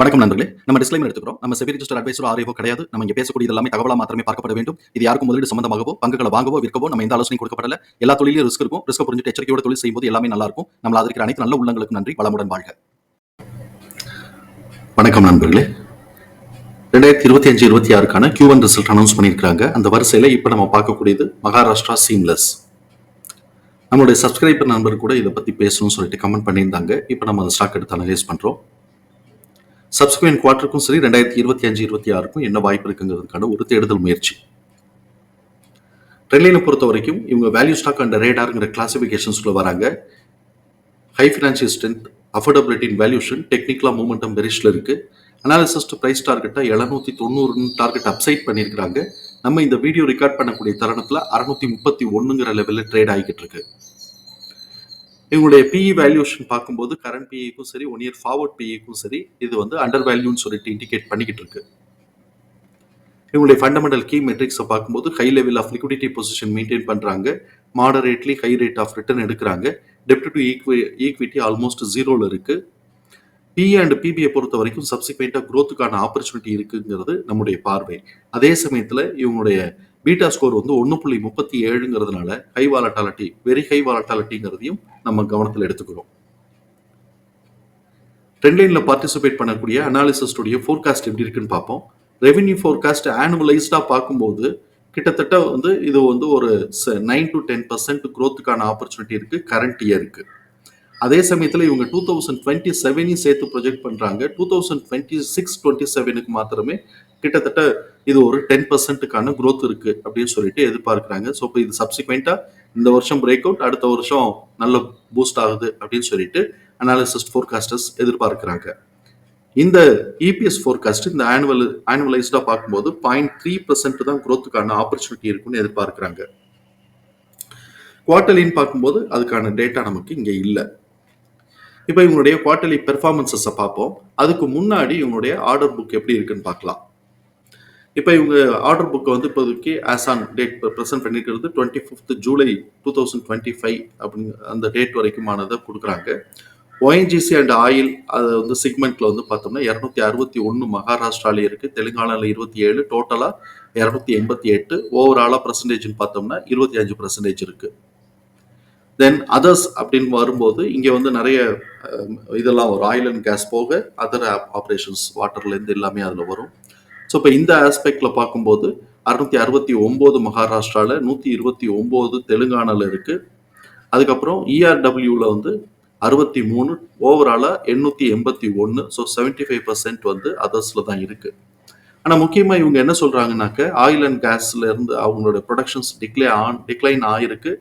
வணக்கம் நண்பர்களே. நம்ம டிஸ்க்ளைமர் எடுத்துக்கிறோம். நம்ம செபி ரிஜிஸ்டர் அட்வைசர் ஆரியோ கிடையாது. நம்ம இங்கே பேசக்கூடிய எல்லாமே தகவலாக மாத்திரமே பார்க்கப்பட வேண்டும். இது யாருக்கும் முதலீடு சம்பந்தமாகவோ பங்குகளை வாங்கவோ விற்கவோ நம்ம எந்த ஆலோசனை கொடுக்கப்படல. எல்லா தொழிலும் ரிஸ்க் இருக்கும். ரிஸ்க் புரிஞ்சுட்டு எச்சரிக்கையோட தொழில் செய்யும்போது எல்லாமே நல்லா இருக்கும். நம்ம அதற்கு அனைத்து நல்ல உள்ளங்களுக்கு நன்றி. வளமுடன் வாழ்க. வணக்கம் நண்பர்களே. ரெண்டாயிரத்தி இருபத்தி அஞ்சு இருபத்தி ஆறுக்கான கியூ ஒன் ரிசல்ட் அனௌன்ஸ் பண்ணியிருக்காங்க அந்த வரிசையில் இப்போ நம்ம பார்க்கக்கூடியது மகாராஷ்டிரா சீம்லெஸ் நம்மளுடைய சப்ஸ்கிரைபர் நண்பர் கூட இதை பற்றி பேசணும்னு சொல்லிட்டு கமெண்ட் பண்ணியிருந்தாங்க. இப்போ நம்ம அந்த ஸ்டாக் எடுத்து அனலைஸ் பண்ணுறோம் சப்ஸ்கிரைன் குவார்ட்டருக்கும் சரி ரெண்டாயிரத்தி இருபத்தி அஞ்சு இருபத்தி ஆறுக்கும் என்ன வாய்ப்பு இருக்குங்கிறதுக்கான ஒரு தேடுதல் முயற்சி. ட்ரெண்ட்லைனை பொறுத்த வரைக்கும் இவங்க வேல்யூ ஸ்டாக் அண்ட் ரேடாருங்கிற கிளாசிஃபிகேஷன்ஸ்குள்ள வராங்க. High financial strength affordability in valuation டெக்னிக்கலாக மூமெண்டம் பெரிஷ்ல இருக்கு. அனாலிசிஸ்ட் பிரைஸ் டார்கெட்டாக எழுநூத்தி தொண்ணூறுன்னு டார்கெட் அப்சைட் பண்ணியிருக்கிறாங்க. நம்ம இந்த வீடியோ ரெக்கார்ட் பண்ணக்கூடிய தருணத்தில் அறுநூத்தி முப்பத்தி ஒன்றுங்கிற லெவலில் ட்ரேட் ஆகிக்கிட்டு இருக்கு. இவங்களுடைய பிஇ வேல்யூஷன் பார்க்கும்போது கரண்ட் பிஇக்கும் சரி ஒன் இயர் ஃபார்வர்ட் பிஇக்கும் சரி இது வந்து அண்டர் வேல்யூன்னு சொல்லிட்டு இண்டிகேட் பண்ணிக்கிட்டு இருக்கு. இவங்களுடைய ஃபண்டமெண்டல் கீ மெட்ரிக்ஸை பார்க்கும்போது high level of liquidity position maintain பண்றாங்க. Moderately high rate of return எடுக்கிறாங்க. டெப்ட் டு ஈக்வி ஈக்விட்டி ஆல்மோஸ்ட் ஜீரோவில் இருக்கு. பிஏ அண்ட் பிபிஐ பொறுத்த வரைக்கும் சப்சிக்வெண்ட்டாக குரோத்துக்கான ஆப்பர்ச்சுனிட்டி இருக்குங்கிறது நம்முடைய பார்வை. அதே சமயத்தில் இவங்களுடைய பீட்டா ஸ்கோர் வந்து ஒன்று புள்ளி முப்பத்தி ஏழுங்கிறதுனால ஹை வாலட்டாலிட்டி வெரி ஹை வாலட்டாலிட்டிங்கிறதையும் நம்ம கவனத்தில் எடுத்துக்கிறோம். ட்ரெண்ட்லைனில் பார்ட்டிசிபேட் பண்ணக்கூடிய அனாலிசிஸ்டுடைய ஃபோர்காஸ்ட் எப்படி இருக்குன்னு பார்ப்போம். ரெவென்யூ ஃபோர்காஸ்ட் ஆனுவலைஸ்டாக பார்க்கும்போது கிட்டத்தட்ட வந்து இது வந்து ஒரு நைன் டு டென் பர்சன்ட் க்ரோத்துக்கான ஆப்பர்ச்சுனிட்டி இருக்குது கரண்ட் இயருக்கு அதே சமயத்தில் இவங்க டூ தௌசண்ட் டுவெண்ட்டி செவனையும் சேர்த்து ப்ரொஜெக்ட் பண்ணுறாங்க two thousand twenty six twenty செவனுக்கு மாத்திரமே கிட்டத்தட்ட இது ஒரு டென் பர்சன்ட்டுக்கான குரோத் இருக்கு அப்படின்னு சொல்லிட்டு எதிர்பார்க்குறாங்க. ஸோ இப்போ இது சப்சிக்வெண்ட்டாக இந்த வருஷம் பிரேக் அவுட் அடுத்த வருஷம் நல்ல பூஸ்ட் ஆகுது அப்படின்னு சொல்லிட்டு அனாலிசிஸ்ட் ஃபோர்காஸ்டர்ஸ் எதிர்பார்க்குறாங்க. இந்த இபிஎஸ் ஃபோர்காஸ்ட் இந்த ஆனுவல் ஆனுவலைஸ்டாக பார்க்கும்போது பாயிண்ட் த்ரீ பர்சன்ட் தான் குரோத்துக்கான ஆப்பர்ச்சுனிட்டி இருக்குன்னு எதிர்பார்க்குறாங்க. குவார்டர்லின்னு பார்க்கும்போது அதுக்கான டேட்டா நமக்கு இங்கே இல்லை. இப்போ இவங்களுடைய குவார்டர்லி பெர்ஃபார்மன்சஸை பார்ப்போம். அதுக்கு முன்னாடி இவங்களுடைய ஆர்டர் புக் எப்படி இருக்குன்னு பார்க்கலாம். இப்போ இவங்க ஆர்டர் புக்கை வந்து இப்போதைக்கு ஆஸ் ஆன் டேட் ப்ரெசென்ட் பண்ணிக்கிறது twenty fifth July two thousand twenty five அப்படிங்க அந்த டேட் வரைக்குமானதை கொடுக்குறாங்க. ஒஎன்ஜிசி அண்ட் ஆயில் அது வந்து சிக்மெண்ட்ல வந்து பார்த்தோம்னா இரநூத்தி அறுபத்தி ஒன்று மகாராஷ்டிராலே இருக்கு தெலுங்கானாவில் இருபத்தி ஏழு டோட்டலாக இரநூத்தி எண்பத்தி எட்டு ஓவராலாக பர்சன்டேஜ்னு பார்த்தோம்னா இருபத்தி அஞ்சு பர்சன்டேஜ் இருக்கு. தென் அதர்ஸ் அப்படின்னு வரும்போது இங்கே வந்து நிறைய இதெல்லாம் வரும். ஆயில் அண்ட் கேஸ் போக அதர் ஆப்ரேஷன்ஸ் வாட்டர்லேருந்து எல்லாமே அதில் வரும். ஸோ இப்போ இந்த ஆஸ்பெக்டில் பார்க்கும்போது அறுநூத்தி அறுபத்தி ஒம்பது மகாராஷ்டிராவில் நூற்றி இருபத்தி ஒம்பது தெலுங்கானால இருக்குது அதுக்கப்புறம் இஆர்டபிள்யூவில் வந்து அறுபத்தி மூணு ஓவராலாக எண்ணூற்றி எண்பத்தி ஒன்று ஸோ செவன்டி ஃபைவ் பர்சன்ட் வந்து அதர்ஸில் தான் இருக்குது ஆனால் முக்கியமாக இவங்க என்ன சொல்கிறாங்கனாக்க ஆயில் அண்ட் கேஸ்லேருந்து அவங்களோட ப்ரொடக்ஷன்ஸ் டிக்ளே ஆன் டிக்ளைன் ஆகிருக்கு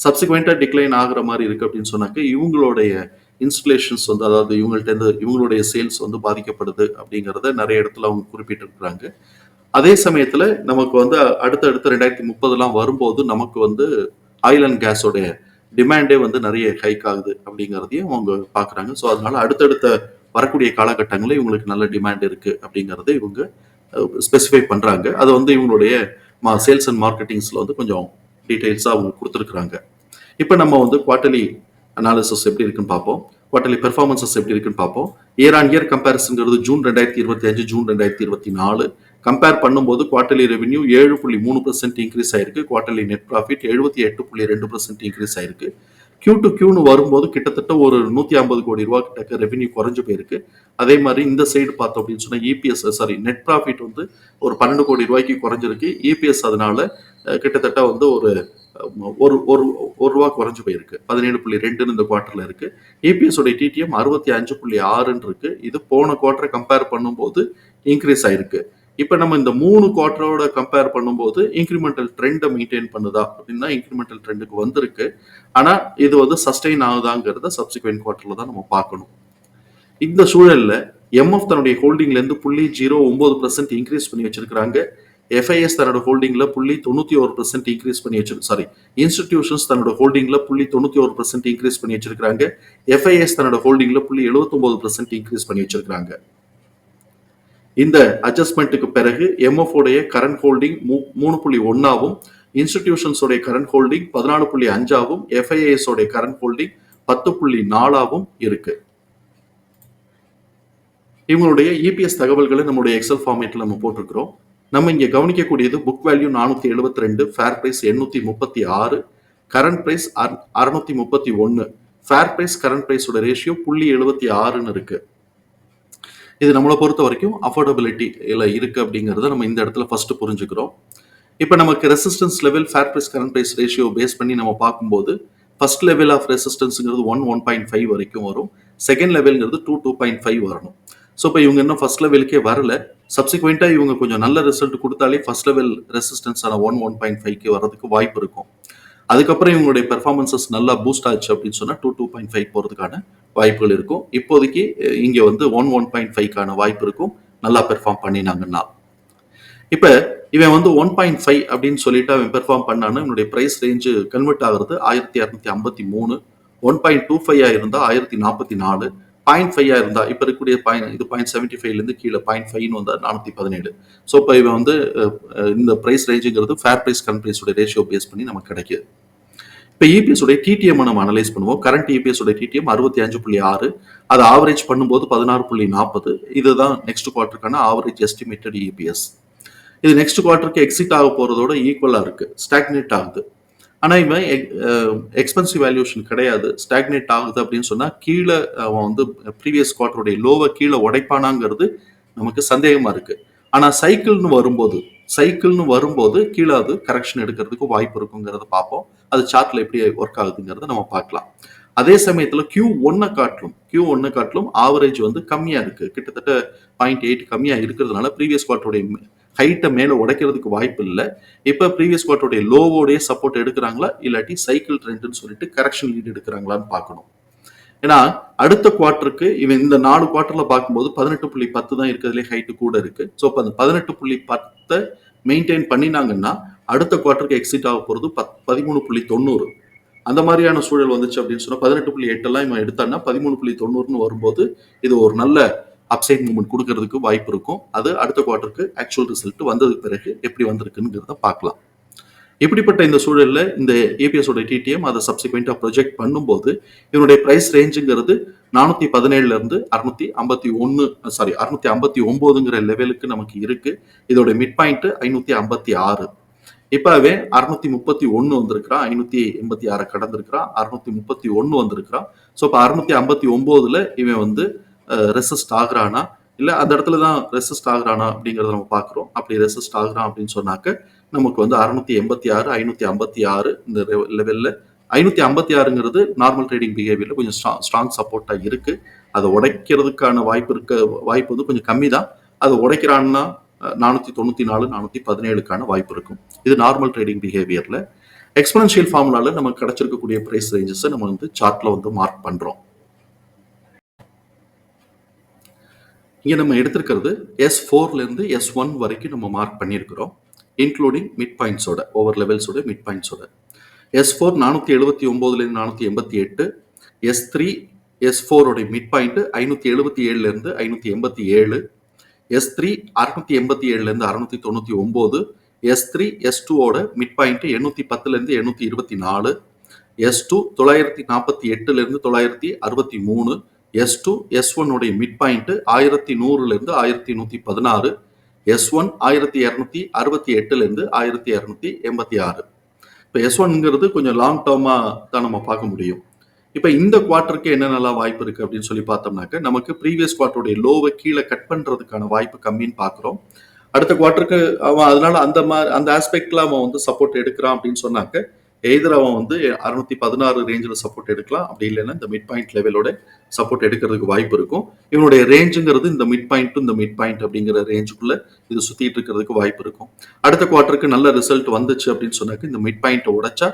சப்சிக்வெண்ட்டாக டிக்ளைன் ஆகிற மாதிரி இருக்குது அப்படின்னு சொன்னாக்க இவங்களுடைய இன்ஸ்டலேஷன்ஸ் வந்து அதாவது இவங்கள்ட்ட இவங்களுடைய சேல்ஸ் வந்து பாதிக்கப்படுது அப்படிங்கிறத நிறைய இடத்துல அவங்க குறிப்பிட்டிருக்கிறாங்க. அதே சமயத்தில் நமக்கு வந்து அடுத்தடுத்து ரெண்டாயிரத்தி முப்பதுலாம் வரும்போது நமக்கு வந்து ஆயில் அண்ட் கேஸோடைய டிமாண்டே வந்து நிறைய ஹைக் ஆகுது அப்படிங்கிறதையும் அவங்க பார்க்குறாங்க. ஸோ அதனால அடுத்தடுத்த வரக்கூடிய காலகட்டங்களில் இவங்களுக்கு நல்ல டிமாண்ட் இருக்குது அப்படிங்கிறத இவங்க ஸ்பெசிஃபை பண்ணுறாங்க அது வந்து இவங்களுடைய மா சேல்ஸ் அண்ட் மார்க்கெட்டிங்ஸில் வந்து கொஞ்சம் டீட்டெயில்ஸாக அவங்க கொடுத்துருக்குறாங்க. இப்போ நம்ம வந்து குவார்ட்டர்லி அனாலிசிஸ் எப்படி இருக்குன்னு பார்ப்போம். குவார்டர்லி பெர்ஃபார்மன்சஸ் எப்படி இருக்குன்னு பார்ப்போம். இயர் ஆன் இயர் கம்பேரிசன்ங்கிறது ஜூன் ரெண்டாயிரத்தி இருபத்தி அஞ்சு ஜூன் ரெண்டாயிரத்தி இருபத்தி நாலு. கம்பேர் பண்ணும்போது குவார்டர்லி ரெவன்யூ ஏழு புள்ளி மூணு பர்சன்ட் இன்க்ரீஸ் ஆயிருக்கு. குவார்டர்லி நெட் ப்ராஃபிட் எழுபத்தி எட்டு புள்ளி ரெண்டு பர்சன்ட் இன்க்ரீஸ் ஆயிருக்கு. கியூ டு கியூன்னு வரும்போது கிட்டத்தட்ட ஒரு நூற்றி ஐம்பது கோடி ரூபா கிட்ட ரெவன்யூ குறைஞ்சு போயிருக்கு. அதே மாதிரி இந்த சைடு பார்த்தோம் அப்படின்னு சொன்னால் இபிஎஸ் சாரி நெட் ப்ராஃபிட் வந்து ஒரு பன்னெண்டு கோடி ரூபாய்க்கு குறைஞ்சிருக்கு. இபிஎஸ் அதனால கிட்டத்தட்ட வந்து ஒரு ஒரு ஒரு ஒரு ரூபா குறைஞ்சு போயிருக்கு. பதினேழு புள்ளி ரெண்டுன்னு இந்த குவார்ட்டர்ல இருக்கு. இபிஎஸ் உடைய டிடிஎம் அறுபத்தி அஞ்சு புள்ளி ஆறுன்னு இருக்கு. இது போன குவார்ட்டரை கம்பேர் பண்ணும்போது இன்க்ரீஸ் ஆயிருக்கு. இப்போ நம்ம இந்த மூணு குவார்ட்டரோட கம்பேர் பண்ணும்போது இன்க்ரிமெண்டல் ட்ரெண்டை மெயின்டைன் பண்ணுதா? அப்படின்னா இன்க்ரிமெண்டல் ட்ரெண்டுக்கு வந்திருக்கு. ஆனா இது வந்து சஸ்டெயின் ஆகுதாங்கிறத சப்சிக்வெண்ட் குவார்ட்டரில் தான் நம்ம பார்க்கணும். இந்த சூழல்ல எம்எஃப் தன்னுடைய ஹோல்டிங்ல இருந்து புள்ளி ஜீரோ ஒம்பது பர்சன்ட் இன்க்ரீஸ் பண்ணி வச்சிருக்கிறாங்க. எஃப்ஐஎஸ் தன்னோட ஹோல்டிங்ல புள்ளி தொண்ணூத்தி ஒரு பர்சன்ட் இன்க்ரீஸ் பண்ணி வச்சிருக்கு சாரி இன்ஸ்டிடியூஷன்ஸ் தன்னோட ஹோல்டிங்ல புள்ளி தொண்ணூத்தி ஒரு பர்சன்ட் இன்க்ரீஸ் பண்ணி வச்சிருக்காங்க எஃப்ஐஎஸ் தன்னோட ஹோல்டிங்ல புள்ளி எழுபத்தொன்பது பர்சன்ட் இன்க்ரீஸ் பண்ணி வச்சிருக்காங்க இந்த அட்ஜஸ்ட்மெண்ட்டுக்கு பிறகு எம்எஃப் உடைய கரண்ட் ஹோல்டிங் மூணு புள்ளி ஒன்னாவும் இன்ஸ்டிடியூஷன்ஸோடைய கரண்ட் ஹோல்டிங் பதினாலு புள்ளி அஞ்சாவும் எஃப்ஐஎஸ் உடைய கரண்ட் ஹோல்டிங் பத்து புள்ளி நாலாவும் இருக்கு. இவங்களுடைய இபிஎஸ் தகவல்களை நம்முடைய எக்ஸல் ஃபார்மேட்டில் நம்ம போட்டிருக்கிறோம். நம்ம இங்கே கவனிக்கக்கூடியது புக் வேல்யூ நானூற்றி எழுபத்தி ரெண்டு ஃபேர் ப்ரைஸ் எண்ணூற்றி முப்பத்தி ஆறு கரண்ட் ப்ரைஸ் அர் அறுநூத்தி முப்பத்தி ஒன்று ஃபேர் ப்ரைஸ் கரண்ட் ப்ரைஸோட ரேஷியோ புள்ளி எழுபத்தி ஆறுன்னு இருக்கு. இது நம்மளை பொறுத்த வரைக்கும் அஃபோர்டபிலிட்டி இல்லை இருக்கு அப்படிங்கிறத நம்ம இந்த இடத்துல ஃபர்ஸ்ட் புரிஞ்சுக்கிறோம். இப்போ நமக்கு resistance level fair price current price ratio base பண்ணி நம்ம பார்க்கும்போது ஃபர்ஸ்ட் லெவல் ஆஃப் ரெசிஸ்டன்ஸுங்கிறது ஒன் ஒன் பாயிண்ட் ஃபைவ் வரைக்கும் வரும். செகண்ட் லெவல்ங்கிறது டூ டூ பாயிண்ட் ஃபைவ் வரணும். ஸோ இப்போ இவங்க இன்னும் ஃபர்ஸ்ட் லெவலுக்கே வரல. சப்சிக்வெண்ட்டாக இவங்க கொஞ்சம் நல்ல ரிசல்ட் கொடுத்தாலே ஃபர்ஸ்ட் லெவல் ரெசிஸ்டன்ஸான ஒன் ஒன் பாயிண்ட் ஃபைவ்க்கு வரதுக்கு வாய்ப்பு இருக்கும். அதுக்கப்புறம் இவங்களுடைய பெர்ஃபார்மன்சஸ் நல்லா பூஸ்ட் ஆச்சு அப்படின்னு சொன்னால் டூ டூ பாயிண்ட் ஃபைவ் போகிறதுக்கான வாய்ப்புகள் இருக்கும். இப்போதைக்கு இங்கே வந்து ஒன் ஒன் பாயிண்ட் ஃபைவ்க்கான வாய்ப்பு இருக்கும். நல்லா பெர்ஃபார்ம் பண்ணினாங்கன்னா. இப்போ இவன் வந்து ஒன் பாயிண்ட் ஃபைவ் அப்படின்னு சொல்லிட்டு அவன் பெர்ஃபார்ம் பண்ணான்னு இவனுடைய ப்ரைஸ் ரேஞ்சு கன்வெர்ட் ஆகிறது ஆயிரத்தி இரநூத்தி ஐம்பத்தி மூணு. ஒன் பாயிண்ட் டூ ஃபைவ் இருந்தால் ஆயிரத்தி நாற்பத்தி நாலு. பாயிண்ட் ஃபைவ் இருந்தா இப்போ இருக்கக்கூடிய பாயிண்ட் இது பாயிண்ட் செவன்டி ஃபைவ்லேருந்து கீழே பாயிண்ட் ஃபைவ்னு வந்தால் நானூற்றி பதினேழு. ஸோ இப்போ இவன் வந்து இந்த ப்ரைஸ் ரேஞ்சுங்கிறது ஃபேர் ப்ரைஸ் கரண்ட் ப்ரைஸோட ரேஷியோ பேஸ் பண்ணி நமக்கு கிடைக்குது. இப்போ இபிஎஸ் உடைய டிடிஎம் நம்ம அனலைஸ் பண்ணுவோம். கரண்ட் இபிஎஸ் உடைய டிடிஎம் அறுபத்தி அஞ்சு புள்ளி ஆறு அதை ஆவரேஜ் பண்ணும்போது பதினாறு புள்ளி நாற்பது. இதுதான் நெக்ஸ்ட் குவார்ட்டருக்கான ஆவரேஜ் எஸ்டிமேட்டட் இபிஎஸ் இது நெக்ஸ்ட் குவார்ட்டருக்கு எக்ஸிட் ஆக போறதோட ஈக்குவலா இருக்கு. ஸ்டாக்னேட் ஆகுது. ஆனால் இவன் எக்ஸ்பென்சிவ் வேல்யூஷன் கிடையாது. ஸ்டாக்னேட் ஆகுது அப்படின்னு சொன்னால் கீழே அவன் வந்து ப்ரீவியஸ் குவார்டருடைய லோவை கீழே உடைப்பானாங்கிறது நமக்கு சந்தேகமாக இருக்குது ஆனால் சைக்கிள்னு வரும்போது சைக்கிள்னு வரும்போது கீழே அது கரெக்ஷன் எடுக்கிறதுக்கு வாய்ப்பு இருக்குங்கிறத பார்ப்போம். அது சார்ட்ல எப்படி ஒர்க் ஆகுதுங்கிறத நம்ம பார்க்கலாம். அதே சமயத்தில் கியூ ஒன்னை காட்டிலும் கியூ ஒன்னை காட்டிலும் ஆவரேஜ் வந்து கம்மியாக இருக்குது கிட்டத்தட்ட பாயிண்ட் எயிட் கம்மியாக இருக்கிறதுனால ப்ரீவியஸ் குவார்டருடைய ஹைட்டை மேலே உடைக்கிறதுக்கு வாய்ப்பு இல்லை. இப்போ ப்ரீவியஸ் குவார்ட்டருடைய லோவோடைய சப்போர்ட் எடுக்கிறாங்களா? இல்லாட்டி சைக்கிள் ட்ரெண்ட்னு சொல்லிட்டு கரெக்ஷன் லீட் எடுக்கிறாங்களான்னு பார்க்கணும். ஏன்னா அடுத்த குவார்ட்டருக்கு இவன் இந்த நாலு குவார்ட்டர்ல பார்க்கும்போது பதினெட்டு புள்ளி பத்து தான் இருக்கிறதுலே ஹைட்டு கூட இருக்கு. ஸோ இப்போ அந்த பதினெட்டு புள்ளி பத்தை மெயின்டைன் பண்ணினாங்கன்னா அடுத்த குவார்ட்டருக்கு எக்ஸிட் ஆக போகிறது பத் பதிமூணு புள்ளி தொண்ணூறு. அந்த மாதிரியான சூழல் வந்துச்சு அப்படின்னு சொன்னால் பதினெட்டு புள்ளி எட்டெல்லாம் இவன் எடுத்தான்னா பதிமூணு புள்ளி தொண்ணூறுன்னு வரும்போது இது ஒரு நல்ல அப்சைட் மூவ்மெண்ட் கொடுக்கறதுக்கு வாய்ப்பு இருக்கும். அது அடுத்த குவார்ட்டருக்கு ஆக்சுவல் ரிசல்ட் வந்ததுக்கு பிறகு எப்படி வந்திருக்குங்கிறத பார்க்கலாம். இப்படிப்பட்ட இந்த சூழலில் இந்த ஏபிஎஸோட டிடிஎம் அதை சப்சிக்வெண்ட்டாக ப்ரொஜெக்ட் பண்ணும்போது இவனுடைய ப்ரைஸ் ரேஞ்சுங்கிறது நானூற்றி பதினேழுலேருந்து அறுநூத்தி ஐம்பத்தி ஒன்று சாரி அறுநூத்தி ஐம்பத்தி ஒம்போதுங்கிற லெவலுக்கு நமக்கு இருக்கு. இதோட மிட் பாயிண்ட்டு ஐநூற்றி ஐம்பத்தி ஆறு. இப்போவே அறுநூத்தி முப்பத்தி ஒன்று வந்திருக்கிறான் ஐநூற்றி எண்பத்தி ஆறை கடந்திருக்கிறான் அறுநூத்தி முப்பத்தி ஒன்று வந்திருக்கிறான். ஸோ இப்போ அறுநூத்தி ஐம்பத்தி ஒம்போதுல இவன் வந்து ரெசிஸ்ட் ஆகுறானா? இல்லை அந்த இடத்துல தான் ரெசிஸ்ட் ஆகுறானா அப்படிங்கிறத நம்ம பார்க்குறோம். அப்படி ரெசிஸ்ட் ஆகுறான் அப்படின்னு சொன்னாக்க நமக்கு வந்து அறுநூத்தி எண்பத்தி ஆறு ஐநூற்றி ஐம்பத்தி ஆறு இந்த லெவலில் ஐநூற்றி ஐம்பத்தி ஆறுங்கிறது நார்மல் ட்ரேடிங் பிஹேவியரில் கொஞ்சம் ஸ்ட்ராங் ஸ்ட்ராங் சப்போர்ட்டாக இருக்குது அதை உடைக்கிறதுக்கான வாய்ப்பு இருக்க வாய்ப்பு வந்து கொஞ்சம் கம்மி தான். அதை உடைக்கிறான்னா நானூற்றி தொண்ணூற்றி நாலு நானூற்றி பதினேழுக்கான வாய்ப்பு இருக்கும். இது நார்மல் ட்ரேடிங் பிஹேவியரில் எக்ஸ்பனன்ஷியல் ஃபார்முலாவில் நமக்கு கிடைச்சிருக்கக்கூடிய ப்ரைஸ் ரேஞ்சஸை நம்ம வந்து சார்ட்டில் வந்து மார்க் பண்ணுறோம் இங்கே நம்ம எடுத்திருக்கிறது எஸ் ஃபோர்லேருந்து எஸ் ஒன் வரைக்கும் நம்ம மார்க் பண்ணியிருக்கிறோம் இன்க்ளூடிங் மிட் பாயிண்ட்ஸோட ஓவர் லெவல்ஸோட மிட் பாயிண்ட்ஸோட எஸ் ஃபோர் நானூற்றி எழுபத்தி ஒம்போதுலேருந்து நானூற்றி எண்பத்தி எட்டு எஸ் த்ரீ எஸ் ஃபோரோடைய மிட் பாயிண்ட்டு ஐநூற்றி எழுபத்தி ஏழுலேருந்து ஐநூற்றி எண்பத்தி ஏழு எஸ் த்ரீ அறுநூத்தி எண்பத்தி ஏழுலேருந்து அறுநூத்தி தொண்ணூற்றி ஒம்பது எஸ் த்ரீ எஸ் டூவோட மிட் பாயிண்ட்டு எண்ணூற்றி பத்துலேருந்து எண்ணூற்றி இருபத்தி நாலு எஸ் டூ தொள்ளாயிரத்தி நாற்பத்தி எட்டுலேருந்து தொள்ளாயிரத்தி அறுபத்தி மூணு எஸ் டூ எஸ் ஒன்னுடைய மிட் பாயிண்ட் ஆயிரத்தி நூறுலேருந்து ஆயிரத்தி நூற்றி பதினாறு எஸ் ஒன் ஆயிரத்தி இரநூத்தி அறுபத்தி எட்டுலேருந்து ஆயிரத்தி இரநூத்தி எண்பத்தி ஆறு. இப்போ எஸ் ஒன்ங்கிறது கொஞ்சம் லாங் டேர்மாக தான் நம்ம பார்க்க முடியும். இப்போ இந்த குவார்ட்டருக்கு என்னென்னலாம் வாய்ப்பு இருக்குது அப்படின்னு சொல்லி பார்த்தோம்னாக்க நமக்கு ப்ரீவியஸ் குவார்ட்டருடைய லோவை கீழே கட் பண்ணுறதுக்கான வாய்ப்பு கம்மின்னு பார்க்குறோம். அடுத்த குவார்ட்டருக்கு அவன் அதனால அந்த மாதிரி அந்த ஆஸ்பெக்டில் அவன் வந்து சப்போர்ட் எடுக்கிறான் அப்படின்னு சொன்னாக்க எதிர் அவன் வந்து அறுநூத்தி பதினாறு ரேஞ்சில் சப்போர்ட் எடுக்கலாம். அப்படி இல்லைன்னா இந்த மிட் பாயிண்ட் லெவலோட சப்போர்ட் எடுக்கிறதுக்கு வாய்ப்பு இருக்கும். இவனுடைய ரேஞ்சுங்கிறது இந்த மிட் பாயிண்ட் இந்த மிட் பாயிண்ட் அப்படிங்கிற ரேஞ்சுக்குள்ள இது சுத்திட்டு இருக்கிறதுக்கு வாய்ப்பு இருக்கும். அடுத்த குவார்ட்டருக்கு நல்ல ரிசல்ட் வந்துச்சு அப்படின்னு சொன்னாக்க இந்த மிட் பாயிண்ட்டை உடைச்சா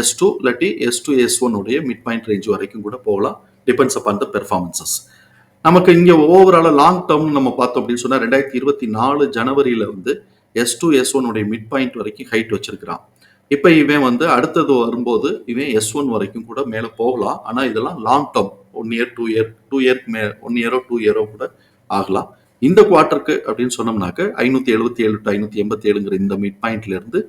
எஸ் டூ இல்லாட்டி எஸ் டூ எஸ் ஒன் உடைய மிட் பாயிண்ட் ரேஞ்ச் வரைக்கும் கூட போகலாம். டிபெண்ட்ஸ் அப்பான் த பெர்ஃபார்மன்சஸ் நமக்கு இங்கே ஓவராலாக லாங் டேர்ம் நம்ம பார்த்தோம் அப்படின்னு சொன்னால் ரெண்டாயிரத்தி இருபத்தி நாலு ஜனவரியில் வந்து S two S one mid point வரைக்கும் ஹைட் வச்சிருக்கிறான். இப்போ இவன் வந்து அடுத்தது வரும்போது இவன் எஸ் ஒன் வரைக்கும் கூட மேலே போகலாம். ஆனால் இதெல்லாம் long term one year two year two இயர்க்கு மே ஒன் இயரோ டூ இயரோ கூட ஆகலாம். இந்த குவார்ட்டருக்கு அப்படின்னு சொன்னோம்னாக்க ஐநூற்றி எழுபத்தி ஏழு டு ஐநூற்றி எண்பத்தி ஏழுங்கிற இந்த மிட் பாயிண்ட்லேருந்து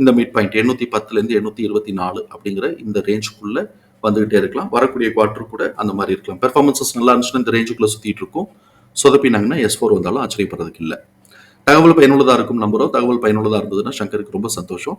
இந்த மிட் பாயிண்ட் எண்ணூற்றி பத்துலேருந்து எண்ணூற்றி இருபத்தி நாலு அப்படிங்கிற இந்த ரேஞ்சுக்குள்ளே வந்துகிட்டே இருக்கலாம். வரக்கூடிய குவார்ட்டர் கூட அந்த மாதிரி இருக்கலாம். பெர்ஃபார்மன்சஸ் நல்லா இருந்துச்சுன்னா இந்த ரேஞ்சுக்குள்ளே சுற்றிட்டு இருக்கும். சொதப்பினாங்கன்னா எஸ் ஃபோர் வந்தாலும் ஆச்சரியப்படுறதுக்கு இல்லை. தகவல் பயனுள்ளதாக இருக்கும் நம்புறோம். தகவல் பயனுள்ளதாக இருந்ததுன்னா சங்கருக்கு ரொம்ப சந்தோஷம்.